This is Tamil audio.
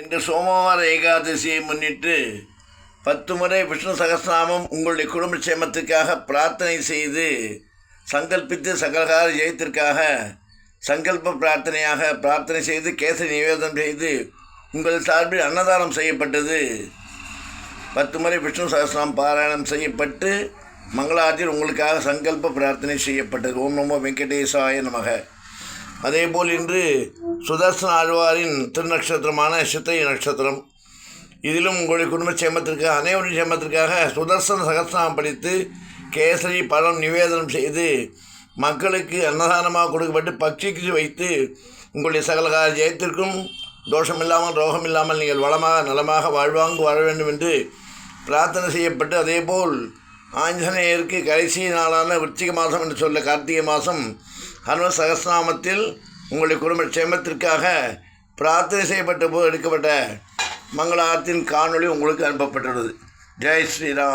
இன்று சோமவார ஏகாதசியை முன்னிட்டு பத்து முறை விஷ்ணு சகஸ்ரநாமம் உங்களுடைய குடும்ப சேமத்துக்காக பிரார்த்தனை செய்து சங்கல்பித்து சகலகார ஜெயத்திற்காக சங்கல்ப பிரார்த்தனையாக பிரார்த்தனை செய்து கேசரி நிவேதனம் செய்து உங்கள் சார்பில் அன்னதானம் செய்யப்பட்டது. பத்து முறை விஷ்ணு சகஸ்ரநாமம் பாராயணம் செய்யப்பட்டு மங்களாத்தில் உங்களுக்காக சங்கல்ப பிரார்த்தனை செய்யப்பட்டது. ஓம் நமோ வெங்கடேசாய நமக. அதேபோல் இன்று சுதர்சன ஆழ்வாரின் திருநக்ஷத்திரமான சித்திரை நட்சத்திரம். இதிலும் உங்களுடைய குடும்ப சேமத்திற்காக அனைவரின் சேமத்திற்காக சுதர்சன சகசிரம் படித்து கேசரி பழம் நிவேதனம் செய்து மக்களுக்கு அன்னதானமாக கொடுக்கப்பட்டு பக்ஷிக்கு வைத்து உங்களுடைய சகலகார ஜெயத்திற்கும் தோஷமில்லாமல் ரோகம் இல்லாமல் நீங்கள் வளமாக நலமாக வாழ்வாங்கு வாழ வேண்டும் என்று பிரார்த்தனை செய்யப்பட்டு அதேபோல் ஆஞ்சநேயருக்கு கடைசி நாளான விருச்சிக மாதம் என்று சொல்ல கார்த்திகை மாதம் ஹனும சகஸ்நாமத்தில் உங்களுடைய குடும்ப க்ஷேமத்திற்காக பிரார்த்தனை செய்யப்பட்ட போது எடுக்கப்பட்ட மங்கள ஆரத்தின் காணொளி உங்களுக்கு அனுப்பப்பட்டுள்ளது. ஜெய் ஸ்ரீராம்.